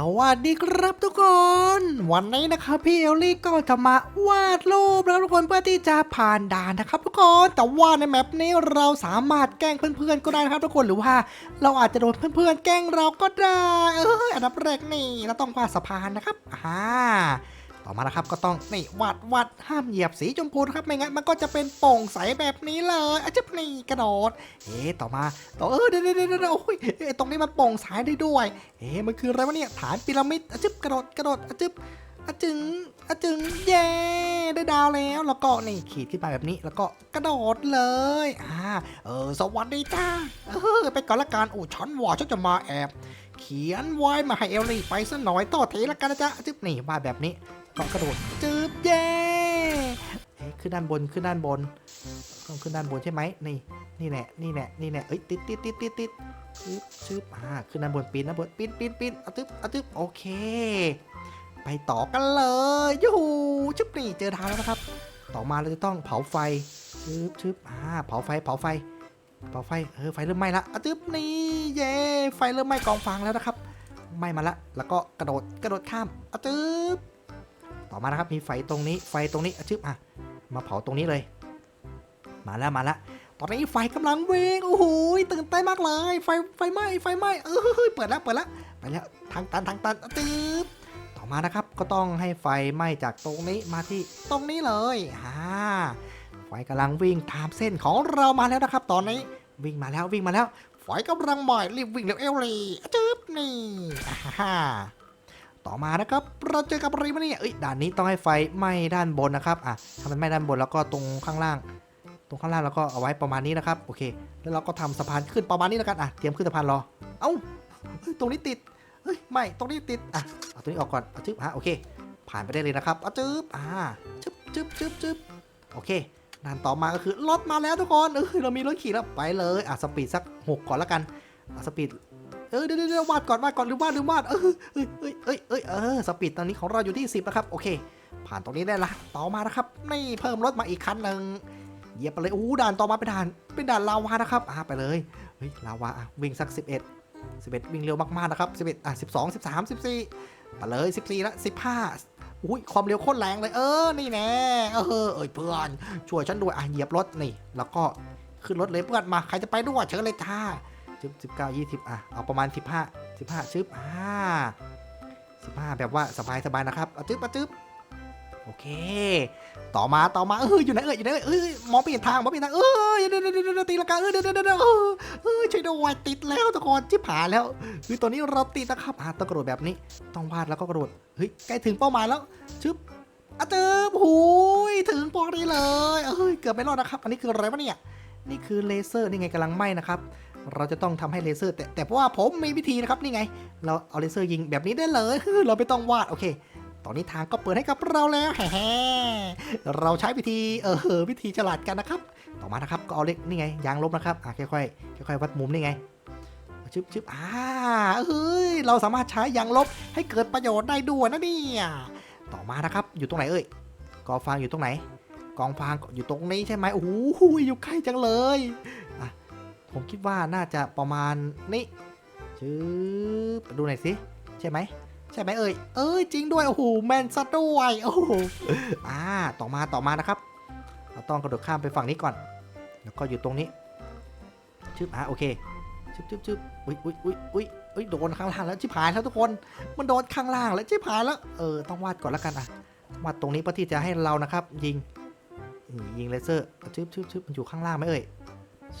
สวัสดีครับทุกคน วันนี้นะครับพี่เอลลี่ก็จะมาวาดรูปแล้วทุกคนเพื่อที่จะผ่านด่านนะครับทุกคนแต่ว่าในแมปนี้เราสามารถแกล้งเพื่อนๆก็ได้นะครับทุกคนหรือว่าเราอาจจะโดนเพื่อนๆ แกล้งเราก็ได้เอออันดับแรกนี่เราต้องวาดสะพานนะครับอ่า ต่อมานะครับก็ต้องนี่วาดวาดห้ามเหยียบสีชมพูนะครับไม่งั้นมันก็จะเป็นโป่งใสแบบนี้เลยอาจจะนี่กระโดดเอ๊ต่อมาต่อเออเดี๋ยวเดี๋ยวเดี๋ยวโอ้ยตรงนี้มันโป่งสายได้ด้วย เอ๊มันคืออะไรวะเนี่ยฐานพีระมิดอะจึบกระโดดกระโดดอะจึบอะจึงอะจึงเย้ได้ดาวแล้วแล้วก็นี่ขีดขึ้นไปแบบนี้แล้วก็กระโดดเลยอ่าเออสวัสดีจ้าเออไปก่อนละกันโอ้ฉันว่าฉันจะมาแอบ เขียนไว้มาให้เอลลี่ไปซะหน่อยต่อเทละกันนะจ๊ะจึ๊บนี่วาแบบนี้ ก็กระโดดจึบเย้เอ๊ะขึ้นด้านบนขึ้นด้านบนต้องขึ้นด้านบนใช่ไหมนี่นี่แหละนี่แหละนี่แหละเอ้ยติดติดติดติดติดชึบชึบอ่าขึ้นด้านบนปีนด้านบนปีนปีนปีนอะตึบอะตึบโอเค ไปต่อกันเลยยูหูชึบนี่เจอทางแล้วนะครับ ต่อมาเราจะต้องเผาไฟชึบชึบอ่าเผาไฟเผาไฟเผาไฟเออไฟเริ่มไหม้ละอะตึบนี่เย้ไฟเริ่มไหม้กองฟางแล้วนะครับไหม้มาละแล้วก็กระโดดกระโดดข้ามอะตึบ อมานะครับ มีไฟตรงนี้ ไฟตรงนี้อะชึบอะ มาเผาตรงนี้เลย มาแล้ว มาแล้ว ตอนนี้ไฟกำลังวิ่งโอ้โห ตื่นเต้นมากเลย ไฟ ไฟไหม้ ไฟไหม้ เออเปิดแล้ว เปิดแล้ว ไปแล้ว ทางตัน ทางตันตืบต่อมานะครับ ก็ต้องให้ไฟไหม้จากตรงนี้มาที่ตรงนี้เลยอ่าไฟกำลังวิ่งตามเส้นของเรามาแล้วนะครับ ตอนนี้ วิ่งมาแล้ว วิ่งมาแล้ว ไฟกำลังไหม้รีบวิ่งเร็วเอลลี่จึ๊บนี่ฮ่า ต่อมานะครับเราเจอกับอะไรมาเนี่ยเอ้ยด่านนี้ต้องให้ไฟไหม้ด้านบนนะครับอะถ้ามันไหม้ด้านบนแล้วก็ตรงข้างล่าง ตรงข้างล่างเราก็เอาไว้ประมาณนี้นะครับโอเค แล้วเราก็ทำสะพานขึ้นประมาณนี้แล้วกันอะเตรียมขึ้นสะพานรอ เอ้าเฮ้ยตรงนี้ติดเฮ้ยไม่ตรงนี้ติดอะเอาตรงนี้ออกก่อนเอาจึ๊บฮะโอเค ผ่านไปได้เลยนะครับเอาจึ๊บอ่าจึ๊บจึ๊บจึ๊บจึ๊บโอเคด่านต่อมาก็คือรถมาแล้วทุกคนเออเรามีรถขี่แล้วไปเลยอะสปีดสักหกก่อนแล้วกันอะสปีด เออเดี๋ยวเดี๋ยววาดก่อนวาดก่อนหรือวาดหรือวาดเออเอ้ยเอ้ยเอ้ยเอ้ยเออสปีดตอนนี้ของเราอยู่ที่ 10 นะครับ โอเค ผ่านตรงนี้ได้ละ ต่อมานะครับนี่เพิ่มรถมาอีกคันหนึ่งเหยียบไปเลยอู้ด่านต่อมาเป็นด่านเป็นด่านลาวานะครับอ่าไปเลยเฮ้ยลาวาอะวิ่งสัก 11 11 วิ่งเร็วมาก ๆ นะครับ 11 อะ 12 13 14ไปเลย 14ล้ว15 อุ้ยความเร็วโคตรแรงเลย เออ นี่แน่ เออ เอ้ยเพื่อนช่วยฉันด้วย อะ เหยียบรถนี่ แล้วก็ขึ้นรถเลยเพื่อนมา ใครจะไปด้วยเชิญเลยจ้า บสิบเก้ายี่สิบอะ เอาประมาณ15 15ชึบอ่า15แบบว่าสบายสบายๆนะครับเอาจึ๊บเอาจึ๊บโอเค ต่อมาต่อมาเอออยู่ไหนเอออยู่ไหนเออเอยมองไม่เห็นทางมองไม่เห็นทางเออเดี๋ยวเดี๋ยวเดี๋ยวเดี๋ยวตีละกันเออเดี๋ยวเดี๋ยวเดี๋ยวเออเออช่วยด้วยติดแล้วทุกคนชิบหาแล้วคือตอนนี้เราติดนะครับอะต้องกระโดดแบบนี้ต้องวาดแล้วก็กระโดดเฮ้ยใกล้ถึงเป้าหมายแล้วชึบอะเจอหูยถึงปอกนี้เลยเอ้ยเกือบไม่รอดนะครับ อันนี้คืออะไรวะเนี่ยนี่คือเลเซอร์นี่ไงกำลังไหม้นะครับ เราจะต้องทำให้เลเซอร์ แต่แต่เพราะว่าผมมีวิธีนะครับนี่ไง เราเอาเลเซอร์ยิงแบบนี้ได้เลย เราไม่ต้องวาดโอเค ตอนนี้ทางก็เปิดให้กับเราแล้วแฮ่เราใช้วิธีเออวิธีฉลาดกันนะครับ ต่อมานะครับก็เอาเล็กนี่ไงยางลบนะครับอะค่อยๆค่อยๆวัดมุมนี่ไงชึบชึบอ่าเฮ้ย เราสามารถใช้ยางลบให้เกิดประโยชน์ได้ด้วยนะเนี่ย ต่อมานะครับ อยู่ตรงไหนเอ่ย กองฟางอยู่ตรงไหน กองฟางอยู่ตรงนี้ใช่ไหมโอ้โหอยู่ใกล้จังเลย ผมคิดว่าน่าจะประมาณนี้ชึบดูหน่อยสิ ใช่ไหม ใช่ไหมเอ่ย เอ้ยจริงด้วย โอ้โห แมนซะด้วย โอ้โห อ่า ต่อมาต่อมานะครับ เราต้องกระโดดข้ามไปฝั่งนี้ก่อน แล้วก็อยู่ตรงนี้ชึบอ่าโอเคชึบชึบชึบอุ้ยอุ้ยอุ้ยอุ้ยอุ้ยโดนข้างล่างแล้วชิบหายแล้วทุกคน มันโดนข้างล่างแล้วชิบหายแล้ว เออ ต้องวาดก่อนแล้วกันอะ วาดตรงนี้เพื่อที่จะให้เรานะครับ ยิง ยิงเลเซอร์ชึบชึบชึบมันอยู่ข้างล่างไหมเอ่ย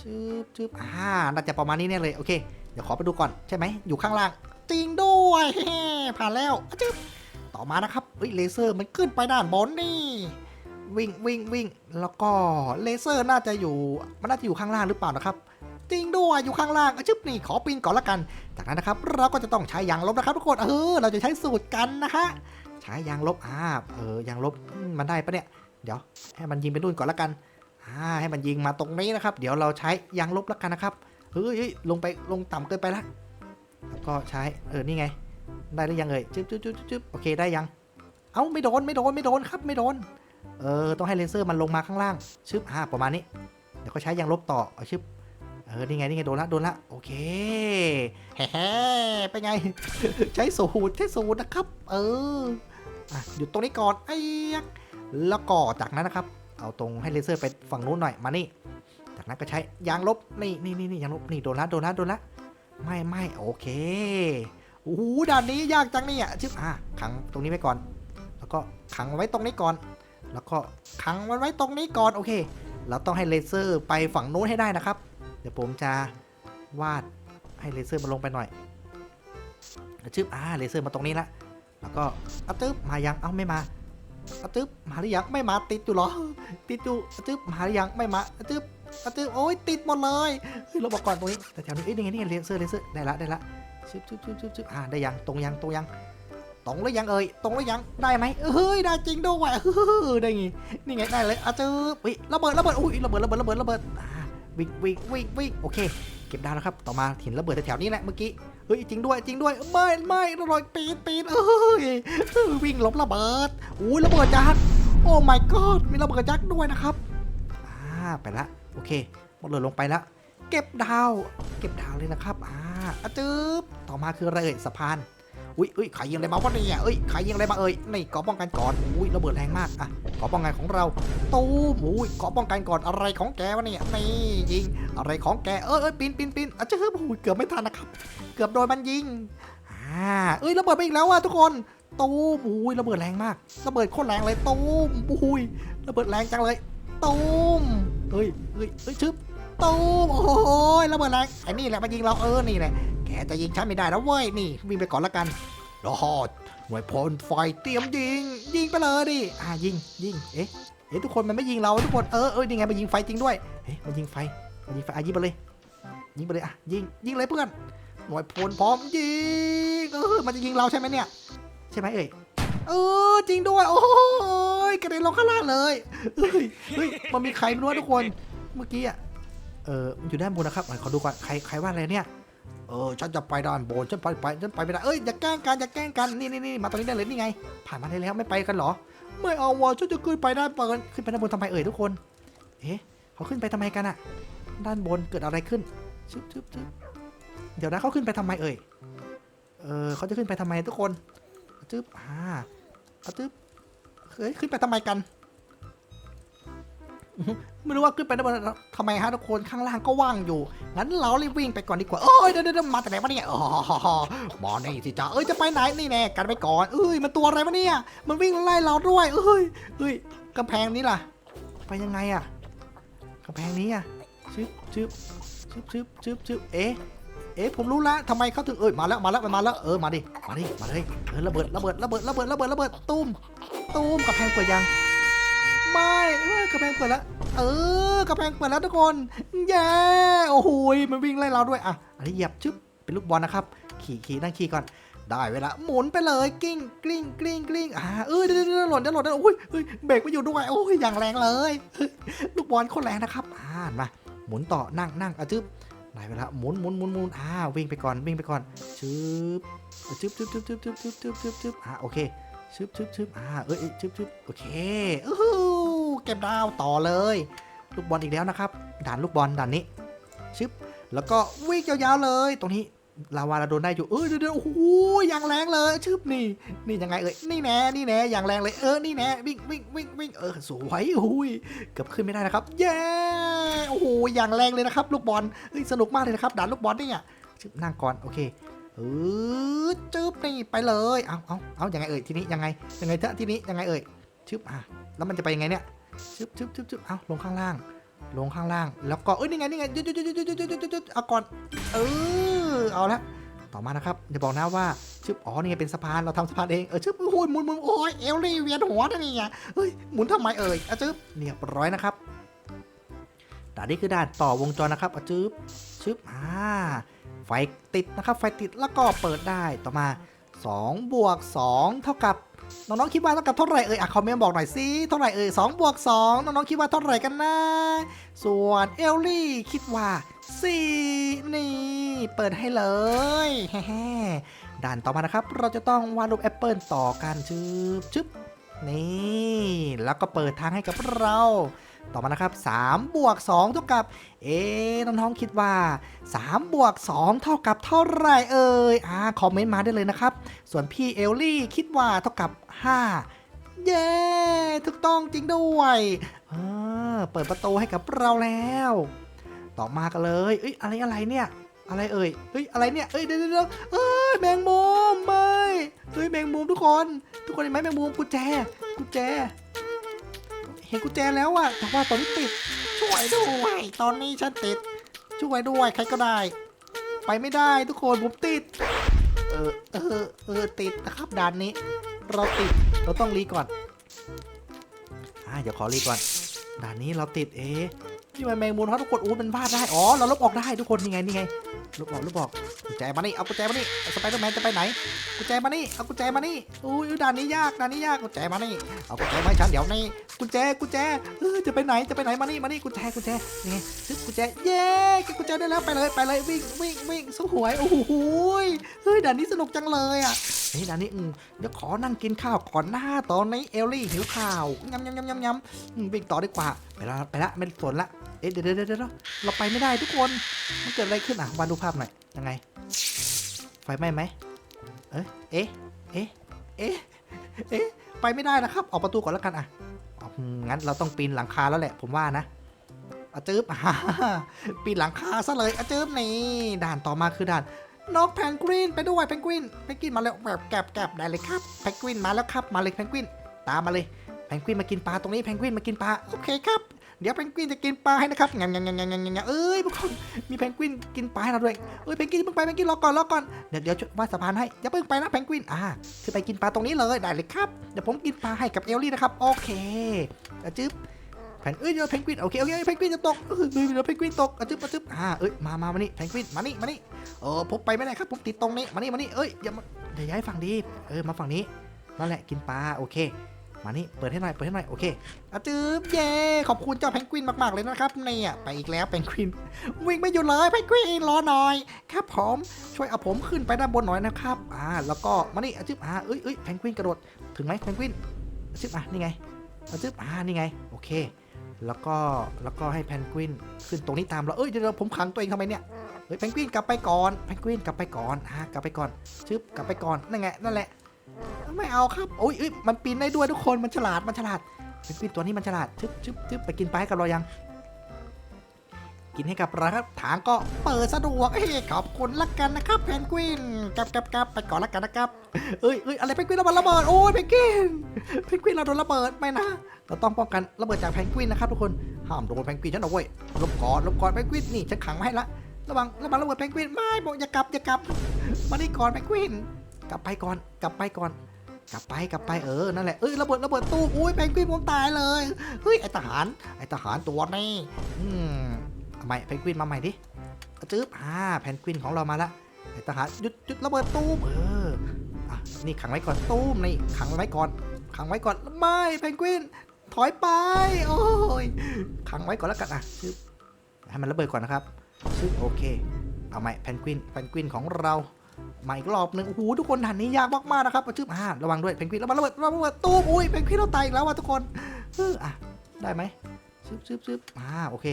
ชึบชึบอ่าน่าจะประมาณนี้แน่เลย โอเค เดี๋ยวขอไปดูก่อน ใช่ไหม อยู่ข้างล่าง จริงด้วย ผ่านแล้วอะจึ๊บต่อมานะครับเฮ้ยเลเซอร์มันขึ้นไปด้านบนนี่ วิ่งวิ่งวิ่ง แล้วก็เลเซอร์น่าจะอยู่ มันน่าจะอยู่ข้างล่างหรือเปล่านะครับจริงด้วยอยู่ข้างล่างอะจึ๊บนี่ขอปีนก่อนละกัน จากนั้นนะครับเราก็จะต้องใช้ยางลบนะครับทุกคนเออเราจะใช้สูตรกันนะฮะใช้ยางลบอ่าเออยางลบมันได้ปะเนี่ย เดี๋ยวให้มันยิงไปนู่นก่อนละกัน ให้มันยิงมาตรงนี้นะครับ เดี๋ยวเราใช้ยางลบและกันนะครับเฮ้ยลงไปลงต่ำเกินไปละแล้วก็ใช้เออนี่ไง ได้หรือยังเอ่ยจึ๊บจึ๊บจึ๊บจึ๊บโอเคได้ยัง เอ้าไม่โดนไม่โดนไม่โดนครับไม่โดน เออต้องให้เลเซอร์มันลงมาข้างล่างชึบอ่าประมาณนี้ เดี๋ยวก็ใช้ยางลบต่อเอาชึบเออ นี่ไง นี่ไง โดนละ โดนละ โอเคแฮ่ๆเป็นไง ใช้สูตร ใช้สูตรนะครับ เออ อะ หยุดตรงนี้ก่อน ไอ้ยักแล้วก็จากนั้นนะครับ เอาตรงให้เลเซอร์ไปฝั่งนู้นหน่อยมานี่ จากนั้นก็ใช้ยางลบนี่นี่นี่นยางลบนี่โดนละโดนละโดนละไม่ไม่โอเคโอ้โหด่านนี้ยากจังเนี่ยชึบอะขังตรงนี้ไว้ก่อน แล้วก็ขังไว้ตรงนี้ก่อน แล้วก็ขังมันไว้ตรงนี้ก่อนโอเค เราต้องให้เลเซอร์ไปฝั่งนู้นให้ได้นะครับ เดี๋ยวผมจะวาดให้เลเซอร์มันลงไปหน่อยชึบอ่าเลเซอร์มาตรงนี้ละแล้วก็อะตึ๊บมายังเอ้าไม่มา อะตึ๊บมาหรือยังไม่มาติดอยู่หรอ ติดอยู่อะตึ๊บมาหรือยังไม่มาอะตึ๊บอะตึ๊บโอ้ยติดหมดเลยเฮ้ยเราบอกก่อนตรงนี้แต่แถวนี้เอ้ยนี่ไงนี่ไงเลเซอร์เลเซอร์ได้ละได้ละชึบชึบชึบชึบชึบอ่าได้ยังตรงยังตรงยังตรงหรือยังเอ่ยตรงหรือยังได้ไหมเฮ้ยได้จริงด้วยเฮ้ยได้ไงนี่ไงได้เลยอะจืบอุ้ยระเบิดระเบิดอุ้ยระเบิดระเบิดระเบิดระเบิดอ่าวิ่งวิ่งวิ่งวิ่งโอเค เก็บดาวนะครับต่อมาหินระเบิดแถวนี้แหละเมื่อกี้ เฮ้ยจริงด้วยจริงด้วยไม่ไม่ระเบิดปีนปีนเอ้ยวิ่งหลบระเบิดอุ้ยระเบิดยักษ์โอ้ my god มีระเบิดยักษ์ด้วยนะครับอ่าไปละโอเค หมดเลยลงไปแล้วเก็บดาว เก็บดาวเลยนะครับอ่าอะจึ๊บต่อมาคืออะไรเอ่ยสะพาน อุ้ยอุ้ยใครยิงอะไรมาวะเนี่ยเอ้ยใครยิงอะไรมาเอ่ยนี่เกาะป้องกันก่อนอุ้ยระเบิดแรงมากอะเกาะป้องกันของเราตูมอุ้ยเกาะป้องกันก่อนอะไรของแกวะเนี่ยนี่ยิงอะไรของแกเอยเอ้ยปีนปีนปีนอะเจึ๊บอุ้ยเกือบไม่ทันนะครับ เกือบโดนมันยิงอ่าเอ้ยระเบิดไปอีกแล้วอะทุกคนตูมอุ้ยระเบิดแรงมากระเบิดโคตรแรงเลยตูมอุ้ยระเบิดแรงจังเลยตูมเฮ้ยเฮ้ยเฮ้ยชึบตูมโอ้ยระเบิดแรงไอ้นี่แหละมายิงเราเออนี่แหละ กจะยิงฉันไม่ได้นะเว้ย นี่วิ่งไปก่อนละกันรอดหน่วยพลไฟเตรียมยิง ยิงไปเลยดิ อ่ายิง ยิง เอ๊ะ เอ๊ะทุกคนมันไม่ยิงเราทุกคน เออเออนี่ไงมันยิงไฟจริงด้วย เอ๊ะมันยิงไฟ มันยิงไฟ อะยิงไปเลย ยิงไปเลย อะ ยิง ยิงเลยเพื่อน หน่วยพลพร้อมยิง เออ มันจะยิงเราใช่ไหมเนี่ย ใช่ไหมเอ่ยเออจริงด้วย โอ้ยกระเด็นลงข้างล่างเลยเฮ้ยเฮ้ยมันมีใครไม่รู้ทุกคน เมื่อกี้อะ เออมันอยู่ด้านบนนะครับขอดูก่อน ใคร ใครว่าอะไรเนี่ย เออฉันจะไปด้านบนฉันไปไปฉันไปไม่ได้เอ้ยอย่าแกล้งกันอย่าแกล้งกันนี่นี่นี่มาตรงนี้ได้เลยนี่ไง ผ่านมาได้แล้วไม่ไปกันเหรอ ไม่เอาวะฉันจะขึ้นไปด้านบนขึ้นไปด้านบนทำไมเอ่ยทุกคน เอ๊ะเขาขึ้นไปทำไมกันอะด้านบนเกิดอะไรขึ้นชึบชึบชึบเดี๋ยวนะเขาขึ้นไปทำไมเอ่ยเออเขาจะขึ้นไปทำไมทุกคนชึบอ่าเอาชึบเฮ้ยขึ้นไปทำไมกัน ไม่รู้ว่าขึ้นไปได้านบนทำไมฮะทุกคนข้างล่างก็ว่างอยู่ งั้นเรารีบวิ่งไปก่อนดีกว่า เอ้ยเดี๋ยวเดี๋ยวมาจากไหนวะเนี่ยอ๋อมานี่สิจ้าเอ้ยจะไปไหนนี่แน่กันไปก่อน เอ้ยมันตัวอะไรวะเนี่ย มันวิ่งไล่เราด้วย เอ้ยเอ้ยกำแพงนี้ล่ะ ไปยังไงอะกำแพงนี้อะชึบชึบชึบชึบชึบชึบเอ๊ะเอ๊ะผมรู้แล้วทำไมเขาถึงเอ้ยมาแล้วมาแล้วมันมาแล้วเออมาดิมาดิมาเลยเออระเบิดระเบิดระเบิดระเบิดระเบิดระเบิดตุ้มตุ้มกำแพงเปิดยัง อกระแพงเปิดแล้ว เออกระแพงเปิดแล้วทุกคนเย้โอ้โหมันวิ่งไล่เราด้วยอะอันนี้เหยียบชึบเป็นลูกบอลนะครับ ขี่ขี่นั่งขี่ก่อนได้เวลาหมุนไปเลยกิ้งกลิ้งกลิ้งกลิ้งอ่าเออเดี๋ยวเดี๋ยวเดี๋ยวหล่นเดี๋ยวหล่นเดี๋ยวโอ้ยเฮ้ยเบรกไม่อยู่ด้วยโอ้ยอย่างแรงเลย ลูกบอลโคตรแรงนะครับอ่ามาหมุนต่อนั่งนั่งอะจึ๊บได้เวลาหมุนหมุนหมุนหมุนอ่าวิ่งไปก่อนวิ่งไปก่อนชึบชึบชึบชึบชึบชึบชึบชึบชึบชึบอ่าโอเคชึบชึบชึบอ่าเอ้ยชึบชึบโอเคอู้ เก็บดาวต่อเลย ลูกบอลอีกแล้วนะครับ ด่านลูกบอลด่านนี้ชึบแล้วก็วิ่งยาวๆเลย ตรงนี้ลาวาเราโดนได้อยู่เออเดี๋ยวเดี๋ยวโอ้โหอย่างแรงเลยชึบนี่ นี่ยังไงเอ่ยนี่แน่นี่แน่อย่างแรงเลยเออนี่แน่วิ่งวิ่งวิ่งวิ่งเออสวยอุ้ยเกือบขึ้นไม่ได้นะครับเย้โอ้โหอย่างแรงเลยนะครับ ลูกบอลเฮ้ยสนุกมากเลยนะครับด่านลูกบอลเนี่ยชึบนั่งก่อนโอเคเออจึ๊บนี่ไปเลย เอาเอาเอายังไงเอ่ยทีนี้ยังไงยังไงเถอะทีนี้ยังไงเอ่ยชึบอะแล้วมันจะไปยังไงเนี่ย ชึบชึบชึบชึบเอาลงข้างล่าง ลงข้างล่าง แล้วก็เอ้ยนี่ไงนี่ไงจุดจุดจุดจุดจุดจุดเอาก่อน เออ เอาละ ต่อมานะครับจะบอกนะว่าชึบอ๋อ นี่ไงเป็นสะพาน เราทำสะพานเอง เออชึบโอ้ยหมุนหมุนโอ้ยเอลลี่เวียนหัวนี่ไงเฮ้ย หมุนทำไมเอ่ยอะชึบเนี่ยร้อยนะครับด่านนี้คือด่านต่อวงจรนะครับอะชึบชึบอ่า ไฟติดนะครับ ไฟติดแล้วก็เปิดได้ ต่อมา2บวก2เท่ากับ น้องๆคิดว่าเท่ากับเท่าไหร่เอ่ยอะคอมเมนต์บอกหน่อยสิเท่าไหร่เอ่ย2บวก2น้องๆคิดว่าเท่าไหร่กันนะ ส่วนเอลลี่คิดว่า4นี่ เปิดให้เลยแฮ่ด่านต่อมานะครับ เราจะต้องวาดรูปแอปเปิลต่อกันชึบชึบนี่ แล้วก็เปิดทางให้กับเรา ต่อมานะครับ3บวก2เท่ากับ เอ๊น้องๆคิดว่า3บวก2เท่ากับเท่าไหร่เอ่ยอ่าคอมเมนต์มาได้เลยนะครับ ส่วนพี่เอลลี่คิดว่าเท่ากับ 5 เย้ถูกต้องจริงด้วยเออเปิดประตูให้กับเราแล้ว ต่อมากันเลยเอ้ยอะไรอะไรเนี่ยอะไรเอ่ย เฮ้ย อะไรเนี่ยเอ้ยเดี๋ยวเดี๋ยวเดี๋ยวเอ้ย แมงมุมไม่ เฮ้ย แมงมุมทุกคน ทุกคนเห็นไหมแมงมุมกุญแจ กุญแจ เห็นกุญแจแล้วอะแต่ว่าตอนนี้ติด ช่วยด้วย ตอนนี้ฉันติด ช่วยด้วยใครก็ได้ ไปไม่ได้ทุกคนผมติด เออเออเออติดนะครับด่านนี้ เราติดเราต้องรีก่อนอ่าเดี๋ยวขอรีก่อนด่านนี้เราติดเอ๊ะ นี่มันแมงมุมครับทุกคนอู้เป็นพลาดได้ อ๋อ เราลบออกได้ทุกคนนี่ไง นี่ไง ลบออก ลบออก กุญแจมานี่ เอากุญแจมานี่สไปเดอร์แมนจะไปไหน กุญแจมานี่ เอากุญแจมานี่อุ้ยด่านนี้ยาก ด่านนี้ยาก กุญแจมานี่ เอากุญแจมาฉันเดี๋ยวนี่ กุญแจ กุญแจเออจะไปไหน จะไปไหน มานี่ มานี่ กุญแจ กุญแจ นี่ไงซึบกุญแจ เย้เก็บกุญแจได้แล้ว ไปเลย ไปเลย วิ่ง วิ่ง วิ่งสู้หวย โอ้โหเฮ้ย ด่านนี้สนุกจังเลยอะ นนี้อืมเดี๋ยวขอนั่งกินข้าวก่อนหน้าตอนนี้เอลลี่หิวข้าวยำยำยำยำยำวิ่งต่อดีกว่า ไปละไปละไม่สนละเอ๊ะเดี๋ยวเดี๋ยวเดี๋ยวเราไปไม่ได้ทุกคน มันเกิดอะไรขึ้นอะมาดูภาพหน่อยยังไง ไฟไหม้ไหมเอ๊ะเอ๊ะเอ๊ะเอ๊ะเอ๊ะไปไม่ได้นะครับ ออกประตูก่อนแล้วกันอะงั้นเราต้องปีนหลังคาแล้วแหละ ผมว่านะอาจืบปีนหลังคาซะเลยอาจืบนี่ด่านต่อมาคือด่าน นกแพนกวินไปด้วยแพนกวินแพนกวินมาแล้วแบบแกบแกบได้เลยครับแพนกวินมาแล้วครับมาเลยแพนกวินตามมาเลยแพนกวินมากินปลาตรงนี้แพนกวินมากินปลาโอเคครับเดี๋ยวแพนกวินจะกินปลาให้นะครับงั้นงั้นงั้นงั้นงั้นเอ้ยพวกคนมีแพนกวินกินปลาให้เราด้วยเอ้ยแพนกวินเพิ่งไปแพนกวินรอก่อนรอก่อนเดี๋ยวเดี๋ยวว่าสะพานให้อย่าเพิ่งไปนะแพนกวินอ่าคือไปกินปลาตรงนี้เลยได้เลยครับเดี๋ยวผมกินปลาให้กับเอลลี่นะครับโอเคอะจึ๊บ พนเอ้ยเดี๋ยวแพนกวินโอเคโอเคแพนกวินจะตกเออเดี๋ยวแพนกวินตกอะจึ๊บอะจึ๊บอ่าเอ้ยมามามานี่แพนกวินมานี่มานี่เออผมไปไม่ได้ครับผมติดตรงนี้มานี่มานี่เอ้ยอย่ามาเดี๋ยวย้ายฝั่งดีเออมาฝั่งนี้นั่นแหละกินปลาโอเคมานี่เปิดให้หน่อยเปิดให้หน่อยโอเคอะจึ๊บเย่ขอบคุณเจ้าแพนกวินมาก ๆ เลยนะครับเนี่ยไปอีกแล้วแพนกวินวิ่งไม่หยุดเลยแพนกวินรอหน่อยครับผมช่วยเอาผมขึ้นไปด้านบนหน่อยนะครับอ่าแล้วก็มานี่อะจึ๊บอ่าเอ้ยเอ้ยแพนกวินกระโดดถึงไหมแพนกวินอะจึ๊บอะนี่ไงอะจึ๊บอ่านี่ไงโอเค แล้วก็แล้วก็ให้แพนกวินขึ้นตรงนี้ตามเราเอ้ยเดี๋ยวผมขังตัวเองทำไมเนี่ยเฮ้ยแพนกวินกลับไปก่อนแพนกวินกลับไปก่อนฮะกลับไปก่อนชึบกลับไปก่อนนั่นไงนั่นแหละไม่เอาครับโอ้ยเอ้ยมันปีนได้ด้วยทุกคนมันฉลาดมันฉลาดแพนกวินตัวนี้มันฉลาดชึบชึบชึบไปกินปลาให้กับเรายัง กินให้กับเราครับทางก็เปิดสะดวกเอ้ยขอบคุณละกันนะครับแพนกวินกลับกลับกลับไปก่อนละกันนะครับเอ้ยเอ้ยอะไรแพนกวินเรามันระเบิดโอ้ยแพนกวินแพนกวินเราโดนระเบิดไม่นะเราต้องป้องกันระเบิดจากแพนกวินนะครับทุกคนห้ามโดนแพนกวินฉันเอาไว้ลบก่อนลบก่อนแพนกวินนี่ฉันขังไว้ให้ละระวังระวังระเบิดแพนกวินไม่บอกอย่ากลับอย่ากลับมานี่ก่อนแพนกวินกลับไปก่อนกลับไปก่อนกลับไปกลับไปเออนั่นแหละเอ้ยระเบิดระเบิดตู้อุ้ยแพนกวินผมตายเลยเฮ้ยไอทหารไอทหารตัวนี้อืม ใหม่แพนกวินมาใหม่ดิจื๊บอ่าแพนกวินของเรามาละไอทหารหยุดหยุดระเบิดตู้มเอออะนี่ขังไว้ก่อนตู้มนี่ขังไว้ก่อนขังไว้ก่อนไม่แพนกวินถอยไปโอ้ยขังไว้ก่อนแล้วกันอะชึบให้มันระเบิดก่อนนะครับชึบโอเคเอาใหม่แพนกวินแพนกวินของเราใหม่อีกรอบหนึ่งโอ้โหทุกคนด่านนี้ยากมากๆนะครับชึบอ่าระวังด้วยแพนกวินระวังระเบิดระวังระเบิดตู้มอุ้ยแพนกวินเราตายอีกแล้วว่ะทุกคนเอออะได้ไหมชึบชึบชึบอ่าโอเค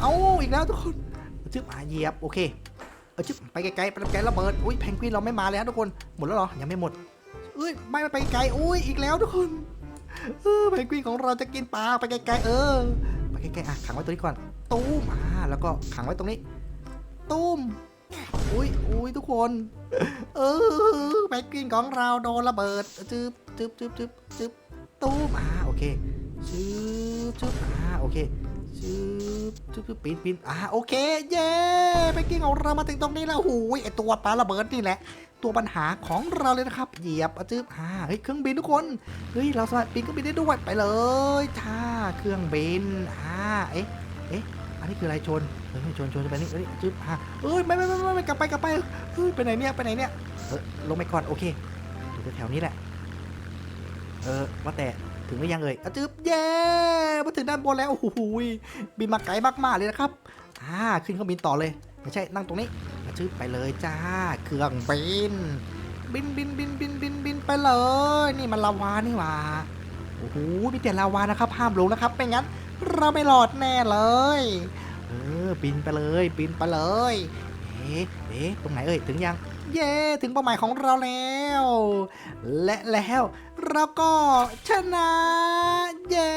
เอาอีกแล้วทุกคนชึบอ่าเหยียบโอเคเออชึบไปไกลๆไปไกลๆระเบิดอุ้ยแพนกวินเราไม่มาเลยนะทุกคนหมดแล้วเหรอยังไม่หมดเอ้ยไม่ไปไกลอุ้ยอีกแล้วทุกคนเออแพนกวินของเราจะกินปลาไปไกลๆเออไปไกลๆอะขังไว้ตรงนี้ก่อนตุ้มอ่าแล้วก็ขังไว้ตรงนี้ตุ้มอุ้ยอุ้ยทุกคน เออแพนกวินของเราโดนระเบิดจึ๊บจึ๊บจึ๊บจึ๊บจึ๊บตุ้มอ่าโอเคจึ๊บจึ๊บอ่าโอเค จึ๊บจึ๊บจึ๊บปีนปีนอ่าโอเค เย้แพนกวินของเรามาถึงตรงนี้แล้วหูยไอตัวปลาระเบิดนี่แหละ ตัวปัญหาของเราเลยนะครับ เหยียบจึ๊บอ่าเฮ้ยเครื่องบินทุกคน เฮ้ย เราสามารถปีนเครื่องบินได้ด้วยไปเลยท่าเครื่องบิน อ่า เอ๊ะ เอ๊ะ อันนี้คืออะไรชนเฮ้ยชนชนไปนี่เฮ้ยจึ๊บอ่าเอ้ยไม่ไม่ไม่ไม่ไม่กลับไปกลับไป เฮ้ย ไปไหนเนี่ย ไปไหนเนี่ย เออลงไปก่อน โอเคอยู่แถวนี้แหละ เออว่าแต่ ถึงหรือยังเอ่ยอะจึ๊บเย้มาถึงด้านบนแล้วโอ้โหบินมาไกลมากๆเลยนะครับอ่าขึ้นเครื่องบินต่อเลย ไม่ใช่นั่งตรงนี้อะจึ๊บไปเลยจ้าเครื่องบิน บินบินบินบินบินบินไปเลย นี่มันลาวานี่หว่าโอ้โหมีแต่ลาวานะครับห้ามลงนะครับไม่งั้น เราไม่รอดแน่เลยเออบินไปเลยบินไปเลยเอ๊ะเอ๊ะตรงไหนเอ่ยถึงยัง เย้ถึงเป้าหมายของเราแล้ว และแล้วเราก็ชนะเย้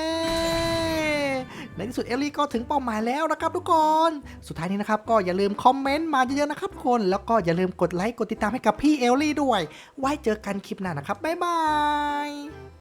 ในที่สุดเอลลี่ก็ถึงเป้าหมายแล้วนะครับทุกคน สุดท้ายนี้นะครับก็อย่าลืมคอมเมนต์มาเยอะๆนะครับทุกคน แล้วก็อย่าลืมกดไลค์กดติดตามให้กับพี่เอลลี่ด้วย ไว้เจอกันคลิปหน้านะครับบ๊ายบาย